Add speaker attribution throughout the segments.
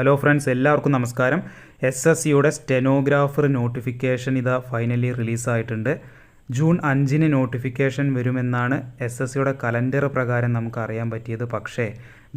Speaker 1: Hello friends എല്ലാവർക്കും നമസ്കാരം. S S സിയുടെ സ്റ്റെനോഗ്രാഫർ നോട്ടിഫിക്കേഷൻ ഇതാ ഫൈനലി റിലീസായിട്ടുണ്ട് ജൂൺ അഞ്ചിന് നോട്ടിഫിക്കേഷൻ വരുമെന്നാണ് എസ് എസ് സിയുടെ കലണ്ടർ പ്രകാരം നമുക്ക് അറിയാൻ പറ്റിയത്. പക്ഷേ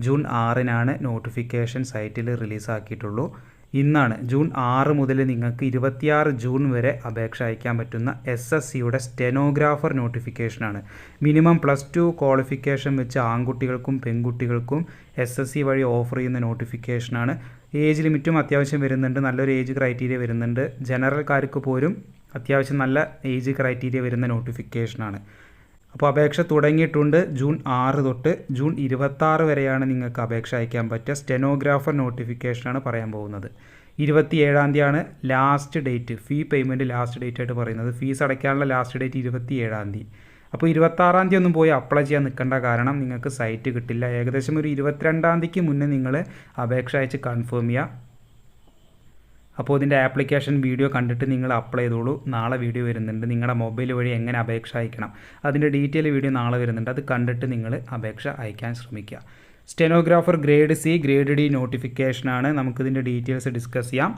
Speaker 1: ജൂൺ ആറിനാണ് നോട്ടിഫിക്കേഷൻ സൈറ്റിൽ റിലീസാക്കിയിട്ടുള്ളൂ ഇന്നാണ് ജൂൺ ആറ് മുതൽ നിങ്ങൾക്ക് ഇരുപത്തിയാറ് ജൂൺ വരെ അപേക്ഷ അയക്കാൻ പറ്റുന്ന എസ് എസ് സിയുടെ സ്റ്റെനോഗ്രാഫർ നോട്ടിഫിക്കേഷനാണ് മിനിമം പ്ലസ് ടു ക്വാളിഫിക്കേഷൻ വെച്ച് ആൺകുട്ടികൾക്കും പെൺകുട്ടികൾക്കും എസ് എസ് സി വഴി ഓഫർ ചെയ്യുന്ന നോട്ടിഫിക്കേഷനാണ് ഏജ് ലിമിറ്റും അത്യാവശ്യം വരുന്നുണ്ട്. നല്ലൊരു ഏജ് ക്രൈറ്റീരിയ വരുന്നുണ്ട്. ജനറൽക്കാർക്ക് പോലും അത്യാവശ്യം നല്ല ഏജ് ക്രൈറ്റീരിയ വരുന്ന നോട്ടിഫിക്കേഷനാണ് അപ്പോൾ അപേക്ഷ തുടങ്ങിയിട്ടുണ്ട് ജൂൺ ആറ് തൊട്ട് ജൂൺ ഇരുപത്താറ് വരെയാണ് നിങ്ങൾക്ക് അപേക്ഷ അയക്കാൻ പറ്റുക. സ്റ്റെനോഗ്രാഫർ നോട്ടിഫിക്കേഷനാണ് പറയാൻ പോകുന്നത്. ഇരുപത്തി ഏഴാം തീയതിയാണ് last date fee payment last date ആയിട്ട് പറയുന്നത്. ഫീസ് അടയ്ക്കാനുള്ള ലാസ്റ്റ് ഡേറ്റ് ഇരുപത്തി ഏഴാം തീയതി. അപ്പോൾ ഇരുപത്താറാം തീയതി ഒന്നും പോയി അപ്ലൈ ചെയ്യാൻ നിൽക്കേണ്ട കാരണം നിങ്ങൾക്ക് സൈറ്റ് കിട്ടില്ല. ഏകദേശം ഒരു ഇരുപത്തിരണ്ടാം തീയതിക്ക് മുന്നേ നിങ്ങൾ അപേക്ഷ അയച്ച് കൺഫേം ചെയ്യുക. അപ്പോൾ ഇതിന്റെ ആപ്ലിക്കേഷൻ വീഡിയോ കണ്ടിട്ട് നിങ്ങൾ അപ്ലൈ ചെയ്തോളൂ. നാളെ വീഡിയോ വരുന്നുണ്ട്. നിങ്ങളുടെ മൊബൈൽ വഴി എങ്ങനെ അപേക്ഷ അയക്കണം? അതിന്റെ ഡീറ്റെയിൽ വീഡിയോ നാളെ വരുന്നുണ്ട്. അത് കണ്ടിട്ട് നിങ്ങൾ അപേക്ഷ അയക്കാൻ ശ്രമിക്കുക. Stenographer grade C grade D നോട്ടിഫിക്കേഷനാണ് നമുക്കിതിന്റെ ഡീറ്റെയിൽസ് ഡിസ്കസ് ചെയ്യാം.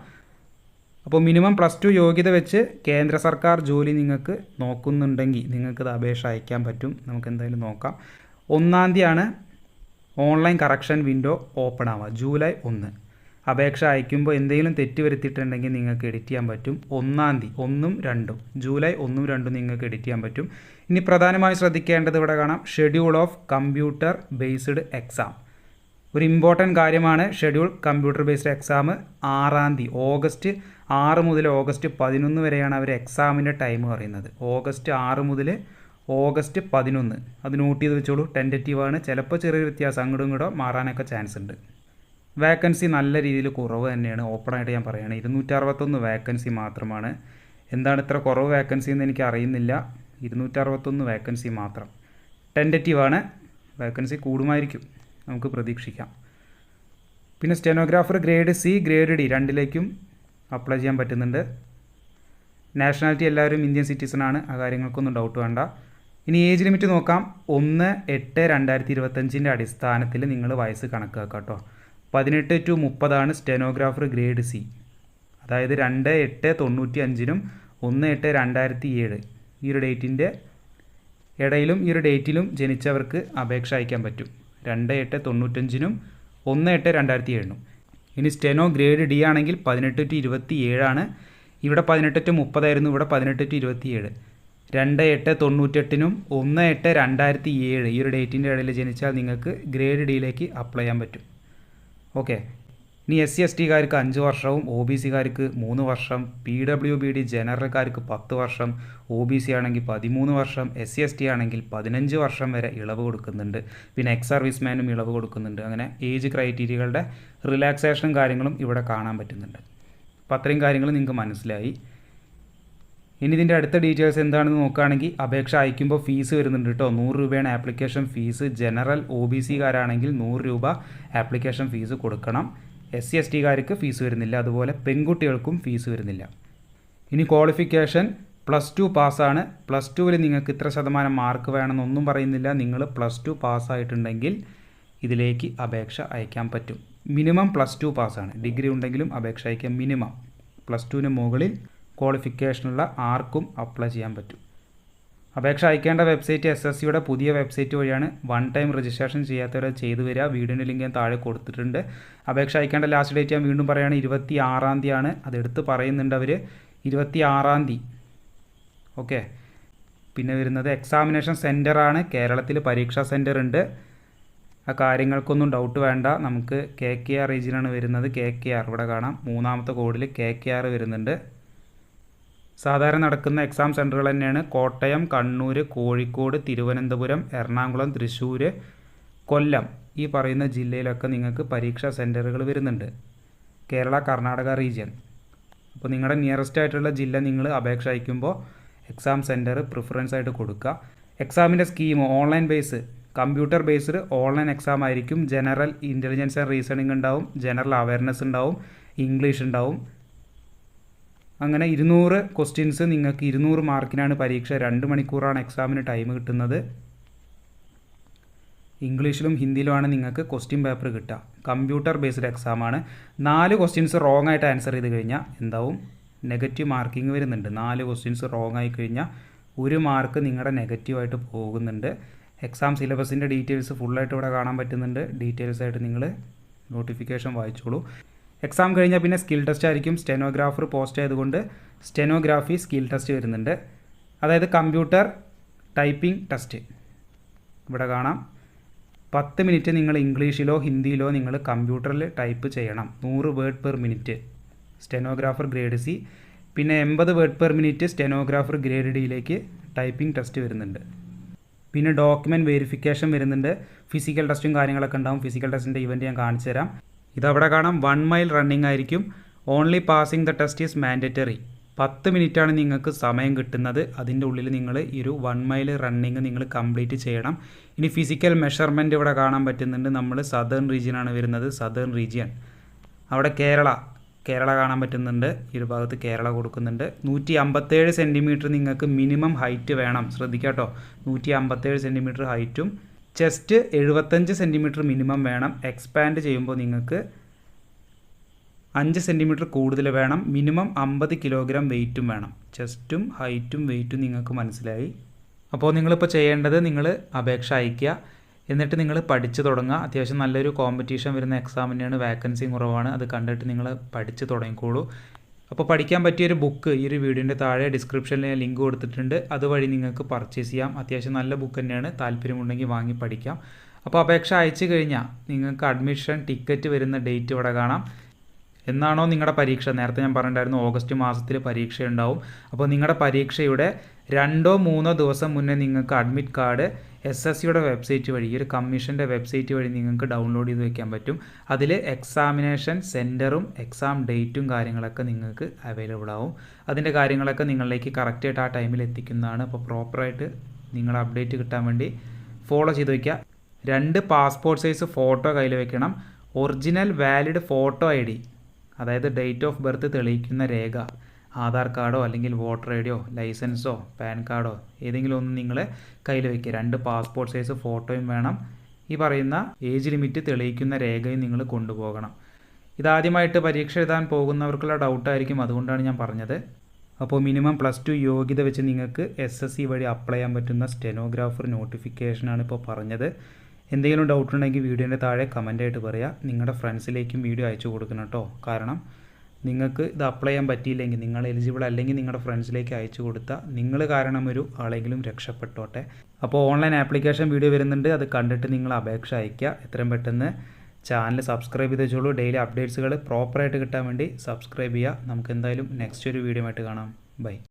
Speaker 1: അപ്പോൾ മിനിമം പ്ലസ് ടു യോഗ്യത വെച്ച് കേന്ദ്ര സർക്കാർ ജോലി നിങ്ങൾക്ക് നോക്കുന്നുണ്ടെങ്കിൽ നിങ്ങൾക്കിത് അപേക്ഷ അയക്കാൻ പറ്റും. നമുക്ക് എന്തായാലും നോക്കാം. ഒന്നാം തീയതിയാണ് ഓൺലൈൻ കറക്ഷൻ വിൻഡോ ഓപ്പൺ ആവുക. ജൂലൈ ഒന്ന്. അപേക്ഷ അയക്കുമ്പോൾ എന്തെങ്കിലും തെറ്റ് വരുത്തിയിട്ടുണ്ടെങ്കിൽ നിങ്ങൾക്ക് എഡിറ്റ് ചെയ്യാൻ പറ്റും. ഒന്നാം തീയതി ഒന്നും രണ്ടും ജൂലൈ ഒന്നും രണ്ടും നിങ്ങൾക്ക് എഡിറ്റ് ചെയ്യാൻ പറ്റും. ഇനി പ്രധാനമായും ശ്രദ്ധിക്കേണ്ടത് ഇവിടെ കാണാം. Schedule of computer based exam ഒരു ഇമ്പോർട്ടന്റ് കാര്യമാണ് ഷെഡ്യൂൾ കമ്പ്യൂട്ടർ ബേസ്ഡ് എക്സാം ആറാം തീയതി ഓഗസ്റ്റ് ആറ് മുതൽ ഓഗസ്റ്റ് പതിനൊന്ന് വരെയാണ് അവർ എക്സാമിന്റെ ടൈം പറയുന്നത്. ഓഗസ്റ്റ് ആറ് മുതൽ ഓഗസ്റ്റ് പതിനൊന്ന്. അത് നോട്ട് ചെയ്ത് വെച്ചോളൂ. ടെന്റേറ്റീവാണ് ചിലപ്പോൾ ചെറിയ വ്യത്യാസം അങ്ങോട്ടും ഇങ്ങോട്ടോ മാറാനൊക്കെ ചാൻസ് ഉണ്ട്. വേക്കൻസി നല്ല രീതിയിൽ കുറവ് തന്നെയാണ്. ഓപ്പണായിട്ട് ഞാൻ പറയുകയാണ്. ഇരുന്നൂറ്റി അറുപത്തൊന്ന് വേക്കൻസി മാത്രമാണ്. എന്താണ് ഇത്ര കുറവ് വേക്കൻസി എന്ന് എനിക്ക് അറിയുന്നില്ല. ഇരുന്നൂറ്റി അറുപത്തൊന്ന് വേക്കൻസി മാത്രം ടെന്ററ്റീവാണ് വേക്കൻസി കൂടുമായിരിക്കും. നമുക്ക് പ്രതീക്ഷിക്കാം. പിന്നെ stenographer grade C grade D രണ്ടിലേക്കും apply ചെയ്യാൻ പറ്റുന്നുണ്ട്. നാഷണാലിറ്റി എല്ലാവരും ഇന്ത്യൻ സിറ്റിസണാണ് ആ കാര്യങ്ങൾക്കൊന്നും ഡൗട്ട് വേണ്ട. ഇനി ഏജ് ലിമിറ്റ് നോക്കാം. ഒന്ന് എട്ട് രണ്ടായിരത്തി ഇരുപത്തഞ്ചിന്റെ അടിസ്ഥാനത്തിൽ നിങ്ങൾ വയസ്സ് കണക്കാക്കാം കേട്ടോ. പതിനെട്ട് ടു മുപ്പതാണ് സ്റ്റെനോഗ്രാഫർ ഗ്രേഡ് സി. അതായത് രണ്ട് എട്ട് തൊണ്ണൂറ്റി അഞ്ചിനും ഒന്ന് എട്ട് രണ്ടായിരത്തി ഏഴ് ഈ ഒരു ഡേറ്റിന്റെ ഇടയിലും ഈ ഒരു ഡേറ്റിലും ജനിച്ചവർക്ക് അപേക്ഷ അയക്കാൻ പറ്റും. രണ്ട് എട്ട് തൊണ്ണൂറ്റഞ്ചിനും ഒന്ന് എട്ട് രണ്ടായിരത്തി ഏഴിനും ഇനി സ്റ്റെനോ ഗ്രേഡ് ഡി ആണെങ്കിൽ പതിനെട്ട് ടു ഇരുപത്തി ഏഴാണ് ഇവിടെ പതിനെട്ട് ടു മുപ്പതായിരുന്നു ഇവിടെ പതിനെട്ട് ടു ഇരുപത്തി ഏഴ് രണ്ട് എട്ട് തൊണ്ണൂറ്റെട്ടിനും ഒന്ന് എട്ട് രണ്ടായിരത്തി ഏഴ് ഈ ഒരു ഡേറ്റിന്റെ ഇടയിൽ ജനിച്ചാൽ നിങ്ങൾക്ക് ഗ്രേഡ് ഡിയിലേക്ക് അപ്ലൈ ചെയ്യാൻ പറ്റും. ഓക്കെ ഇനി എസ് സി എസ് ടിക്കാർക്ക് അഞ്ച് വർഷവും ഒ ബി സിക്കാർക്ക് മൂന്ന് വർഷം പി ഡബ്ല്യു ബി ഡി ജനറൽക്കാർക്ക് പത്ത് വർഷം ഒ ബി സി ആണെങ്കിൽ പതിമൂന്ന് വർഷം എസ് സി എസ് ടി ആണെങ്കിൽ പതിനഞ്ച് വർഷം വരെ ഇളവ് കൊടുക്കുന്നുണ്ട്. പിന്നെ എക്സ് സർവീസ്മാനും ഇളവ് കൊടുക്കുന്നുണ്ട്. അങ്ങനെ ഏജ് ക്രൈറ്റീരിയകളുടെ റിലാക്സേഷനും കാര്യങ്ങളും ഇവിടെ കാണാൻ പറ്റുന്നുണ്ട്. അപ്പോൾ അത്രയും കാര്യങ്ങൾ നിങ്ങൾക്ക് മനസ്സിലായി. ഇനി ഇതിന്റെ അടുത്ത ഡീറ്റെയിൽസ് എന്താണെന്ന് നോക്കുകയാണെങ്കിൽ അപേക്ഷ അയക്കുമ്പോൾ ഫീസ് വരുന്നുണ്ട് കേട്ടോ. നൂറ് രൂപയാണ് application fees general O B സിക്കാരാണെങ്കിൽ നൂറ് രൂപ ആപ്ലിക്കേഷൻ ഫീസ് കൊടുക്കണം. എസ് സി എസ് ടിക്കാർക്ക് ഫീസ് വരുന്നില്ല. അതുപോലെ പെൺകുട്ടികൾക്കും ഫീസ് വരുന്നില്ല. ഇനി ക്വാളിഫിക്കേഷൻ പ്ലസ് ടു പാസ്സാണ് പ്ലസ് ടുവിൽ നിങ്ങൾക്ക് ഇത്ര ശതമാനം മാർക്ക് വേണമെന്നൊന്നും പറയുന്നില്ല. നിങ്ങൾ പ്ലസ് ടു പാസ്സായിട്ടുണ്ടെങ്കിൽ ഇതിലേക്ക് അപേക്ഷ അയക്കാൻ പറ്റും. മിനിമം പ്ലസ് ടു പാസ്സാണ് ഡിഗ്രി ഉണ്ടെങ്കിലും അപേക്ഷ അയക്കാം. മിനിമം പ്ലസ് ടുവിന് മുകളിൽ ക്വാളിഫിക്കേഷനുള്ള ആർക്കും അപ്ലൈ ചെയ്യാൻ പറ്റും. അപേക്ഷ അയക്കേണ്ട വെബ്സൈറ്റ് എസ് എസ് സിയുടെ പുതിയ വെബ്സൈറ്റ് വഴിയാണ് വൺ ടൈം രജിസ്ട്രേഷൻ ചെയ്യാത്തവരെ ചെയ്തു വരിക. വീടിന്റെ ലിങ്ക് ഞാൻ താഴെ കൊടുത്തിട്ടുണ്ട്. അപേക്ഷ അയക്കേണ്ട ലാസ്റ്റ് ഡേറ്റ് ഞാൻ വീണ്ടും പറയുകയാണ് ഇരുപത്തി ആറാം തീയതിയാണ്. അതെടുത്ത് പറയുന്നുണ്ട് അവർ ഇരുപത്തി ആറാം തീയതി. ഓക്കെ പിന്നെ വരുന്നത് എക്സാമിനേഷൻ സെന്ററാണ് കേരളത്തിൽ പരീക്ഷാ സെന്റർ ഉണ്ട്. ആ കാര്യങ്ങൾക്കൊന്നും ഡൗട്ട് വേണ്ട. നമുക്ക് കെ കെ ആർ റീജിയനാണ് വരുന്നത്. കെ കെ ആർ ഇവിടെ കാണാം. മൂന്നാമത്തെ കോഡിൽ കെ കെ ആർ വരുന്നുണ്ട്. സാധാരണ നടക്കുന്ന എക്സാം സെന്ററുകൾ തന്നെയാണ് കോട്ടയം കണ്ണൂർ കോഴിക്കോട് തിരുവനന്തപുരം എറണാകുളം തൃശ്ശൂർ കൊല്ലം. ഈ പറയുന്ന ജില്ലയിലൊക്കെ നിങ്ങൾക്ക് പരീക്ഷാ സെന്ററുകൾ വരുന്നുണ്ട്. കേരള കർണാടക റീജിയൻ അപ്പോൾ നിങ്ങളുടെ നിയറസ്റ്റ് ആയിട്ടുള്ള ജില്ല നിങ്ങൾ അപേക്ഷ അയക്കുമ്പോൾ എക്സാം സെന്റർ പ്രിഫറൻസ് ആയിട്ട് കൊടുക്കുക. എക്സാമിന്റെ scheme online base computer based online exam ആയിരിക്കും. ജനറൽ ഇന്റലിജൻസ് ആൻഡ് റീസണിങ് ഉണ്ടാവും. ജനറൽ അവയർനെസ് ഉണ്ടാവും. ഇംഗ്ലീഷ് ഉണ്ടാവും. അങ്ങനെ ഇരുന്നൂറ് ക്വസ്റ്റ്യൻസ് നിങ്ങൾക്ക് ഇരുന്നൂറ് മാർക്കിനാണ് പരീക്ഷ. രണ്ട് മണിക്കൂറാണ് എക്സാമിന് ടൈം കിട്ടുന്നത്. ഇംഗ്ലീഷിലും ഹിന്ദിയിലുമാണ് നിങ്ങൾക്ക് ക്വസ്റ്റ്യൻ പേപ്പർ കിട്ടുക. കമ്പ്യൂട്ടർ ബേസ്ഡ് എക്സാമാണ് നാല് ക്വസ്റ്റ്യൻസ് റോങ് ആയിട്ട് ആൻസർ ചെയ്ത് കഴിഞ്ഞാൽ എന്താവും? നെഗറ്റീവ് മാർക്കിംഗ് വരുന്നുണ്ട്. നാല് ക്വസ്റ്റ്യൻസ് റോങ് ആയി കഴിഞ്ഞാൽ ഒരു മാർക്ക് നിങ്ങളുടെ നെഗറ്റീവായിട്ട് പോകുന്നുണ്ട്. എക്സാം സിലബസിന്റെ ഡീറ്റെയിൽസ് ഫുള്ളായിട്ട് ഇവിടെ കാണാൻ പറ്റുന്നുണ്ട്. ഡീറ്റെയിൽസ് ആയിട്ട് നിങ്ങൾ നോട്ടിഫിക്കേഷൻ വായിച്ചോളൂ. എക്സാം കഴിഞ്ഞാൽ പിന്നെ സ്കിൽ ടെസ്റ്റ് ആയിരിക്കും. സ്റ്റെനോഗ്രാഫർ പോസ്റ്റ് ആയതുകൊണ്ട് സ്റ്റെനോഗ്രാഫി സ്കിൽ ടെസ്റ്റ് വരുന്നുണ്ട്. അതായത് കമ്പ്യൂട്ടർ ടൈപ്പിംഗ് ടെസ്റ്റ് ഇവിടെ കാണാം. പത്ത് മിനിറ്റ് നിങ്ങൾ ഇംഗ്ലീഷിലോ ഹിന്ദിയിലോ നിങ്ങൾ കമ്പ്യൂട്ടറിൽ ടൈപ്പ് ചെയ്യണം. നൂറ് word per minute stenographer grade C പിന്നെ എൺപത് word per minute stenographer grade ഡിയിലേക്ക് ടൈപ്പിംഗ് ടെസ്റ്റ് വരുന്നുണ്ട്. പിന്നെ ഡോക്യുമെന്റ് വെരിഫിക്കേഷൻ വരുന്നുണ്ട്. ഫിസിക്കൽ ടെസ്റ്റും കാര്യങ്ങളൊക്കെ ഉണ്ടാവും. ഫിസിക്കൽ ടെസ്റ്റിന്റെ ഇവന്റ് ഞാൻ കാണിച്ചു തരാം ഇതവിടെ കാണാം. വൺ മൈൽ റണ്ണിംഗ് ആയിരിക്കും. Only passing the test is mandatory പത്ത് മിനിറ്റാണ് നിങ്ങൾക്ക് സമയം കിട്ടുന്നത്. അതിന്റെ ഉള്ളിൽ നിങ്ങൾ ഈ ഒരു വൺ മൈൽ റണ്ണിങ് നിങ്ങൾ കംപ്ലീറ്റ് ചെയ്യണം. ഇനി ഫിസിക്കൽ മെഷർമെന്റ് ഇവിടെ കാണാൻ പറ്റുന്നുണ്ട്. നമ്മൾ സദേൺ റീജിയനാണ് വരുന്നത്. സദേൺ റീജിയൻ അവിടെ കേരള കേരള കാണാൻ പറ്റുന്നുണ്ട്. ഈ ഒരു ഭാഗത്ത് കേരള കൊടുക്കുന്നുണ്ട്. നൂറ്റി അമ്പത്തേഴ് സെന്റിമീറ്റർ നിങ്ങൾക്ക് മിനിമം ഹൈറ്റ് വേണം. ശ്രദ്ധിക്കാട്ടോ. നൂറ്റി അമ്പത്തേഴ് സെന്റിമീറ്റർ ഹൈറ്റും ചെസ്റ്റ് എഴുപത്തഞ്ച് സെന്റിമീറ്റർ മിനിമം വേണം. എക്സ്പാൻഡ് ചെയ്യുമ്പോൾ നിങ്ങൾക്ക് അഞ്ച് സെന്റിമീറ്റർ കൂടുതൽ വേണം. മിനിമം അമ്പത് കിലോഗ്രാം വെയിറ്റും വേണം. ചെസ്റ്റും ഹൈറ്റും വെയിറ്റും നിങ്ങൾക്ക് മനസ്സിലായി. അപ്പോൾ നിങ്ങളിപ്പോൾ ചെയ്യേണ്ടത് നിങ്ങൾ അപേക്ഷ അയയ്ക്കുക. എന്നിട്ട് നിങ്ങൾ പഠിച്ചു തുടങ്ങുക. അത്യാവശ്യം നല്ലൊരു കോമ്പറ്റീഷൻ വരുന്ന എക്സാം തന്നെയാണ്. വാക്കൻസി കുറവാണ്. അത് കണ്ടിട്ട് നിങ്ങൾ പഠിച്ചു തുടങ്ങിക്കോളൂ. അപ്പോൾ പഠിക്കാൻ പറ്റിയ ഒരു ബുക്ക് ഈ ഒരു വീഡിയോന്റെ താഴെ ഡിസ്ക്രിപ്ഷനിൽ ഞാൻ ലിങ്ക് കൊടുത്തിട്ടുണ്ട്. അതുവഴി നിങ്ങൾക്ക് പർച്ചേസ് ചെയ്യാം. അത്യാവശ്യം നല്ല ബുക്ക് തന്നെയാണ്. താല്പര്യമുണ്ടെങ്കിൽ വാങ്ങി പഠിക്കാം. അപ്പോൾ അപേക്ഷ അയച്ചു കഴിഞ്ഞാൽ നിങ്ങൾക്ക് അഡ്മിഷൻ ടിക്കറ്റ് വരുന്ന ഡേറ്റ് ഇവിടെ കാണാം. എന്നാണോ നിങ്ങളുടെ പരീക്ഷ? നേരത്തെ ഞാൻ പറഞ്ഞിട്ടുണ്ടായിരുന്നു ഓഗസ്റ്റ് മാസത്തിൽ പരീക്ഷ ഉണ്ടാവും അപ്പോൾ നിങ്ങളുടെ പരീക്ഷയുടെ രണ്ടോ മൂന്നോ ദിവസം മുന്നേ നിങ്ങൾക്ക് അഡ്മിറ്റ് കാർഡ് എസ് എസ് സിയുടെ വെബ്സൈറ്റ് വഴി ഒരു കമ്മീഷന്റെ വെബ്സൈറ്റ് വഴി നിങ്ങൾക്ക് ഡൗൺലോഡ് ചെയ്ത് വെക്കാൻ പറ്റും. അതിൽ എക്സാമിനേഷൻ സെന്ററും എക്സാം ഡേറ്റും കാര്യങ്ങളൊക്കെ നിങ്ങൾക്ക് അവൈലബിൾ ആവും. അതിന്റെ കാര്യങ്ങളൊക്കെ നിങ്ങളിലേക്ക് കറക്റ്റായിട്ട് ആ ടൈമിൽ എത്തിക്കുന്നതാണ്. അപ്പോൾ പ്രോപ്പറായിട്ട് നിങ്ങൾ അപ്ഡേറ്റ് കിട്ടാൻ വേണ്ടി ഫോളോ ചെയ്ത് വയ്ക്കുക രണ്ട് പാസ്പോർട്ട് സൈസ് ഫോട്ടോ കയ്യിൽ വെക്കണം. Original valid photo I D അതായത് ഡേറ്റ് ഓഫ് ബർത്ത് തെളിയിക്കുന്ന രേഖ. ആധാർ കാർഡോ അല്ലെങ്കിൽ വോട്ടർ ഐ ഡിയോ ലൈസൻസോ പാൻ കാർഡോ ഏതെങ്കിലും ഒന്ന് നിങ്ങൾ കയ്യിൽ വെക്കുക രണ്ട് പാസ്പോർട്ട് സൈസ് ഫോട്ടോയും വേണം. ഈ പറയുന്ന ഏജ് ലിമിറ്റ് തെളിയിക്കുന്ന രേഖയും നിങ്ങൾ കൊണ്ടുപോകണം. ഇതാദ്യമായിട്ട് പരീക്ഷ എഴുതാൻ പോകുന്നവർക്കുള്ള ഡൗട്ടായിരിക്കും അതുകൊണ്ടാണ് ഞാൻ പറഞ്ഞത്. അപ്പോൾ മിനിമം പ്ലസ് ടു യോഗ്യത വെച്ച് നിങ്ങൾക്ക് എസ് എസ് സി വഴി അപ്ലൈ ചെയ്യാൻ പറ്റുന്ന സ്റ്റെനോഗ്രാഫർ നോട്ടിഫിക്കേഷനാണ് ഇപ്പോൾ പറഞ്ഞത്. എന്തെങ്കിലും ഡൗട്ട് ഉണ്ടെങ്കിൽ വീഡിയോന്റെ താഴെ കമന്റായിട്ട് പറയുക നിങ്ങളുടെ ഫ്രണ്ട്സിലേക്കും വീഡിയോ അയച്ചു കൊടുക്കണം കേട്ടോ. കാരണം നിങ്ങൾക്ക് ഇത് അപ്ലൈ ചെയ്യാൻ പറ്റിയില്ലെങ്കിൽ നിങ്ങൾ എലിജിബിൾ അല്ലെങ്കിൽ നിങ്ങളുടെ ഫ്രണ്ട്സിലേക്ക് അയച്ചു കൊടുത്താൽ നിങ്ങൾ കാരണം ഒരു ആളെങ്കിലും രക്ഷപ്പെട്ടോട്ടെ. അപ്പോൾ ഓൺലൈൻ ആപ്ലിക്കേഷൻ വീഡിയോ വരുന്നുണ്ട്. അത് കണ്ടിട്ട് നിങ്ങൾ അപേക്ഷ അയയ്ക്കുക. എത്രയും പെട്ടെന്ന് ചാനൽ സബ്സ്ക്രൈബ് ചെയ്ത് വെച്ചോളൂ ഡെയിലി അപ്ഡേറ്റ്സുകൾ പ്രോപ്പറായിട്ട് കിട്ടാൻ വേണ്ടി സബ്സ്ക്രൈബ് ചെയ്യുക. നമുക്ക് എന്തായാലും നെക്സ്റ്റ് ഒരു വീഡിയോ ആയിട്ട് കാണാം. ബൈ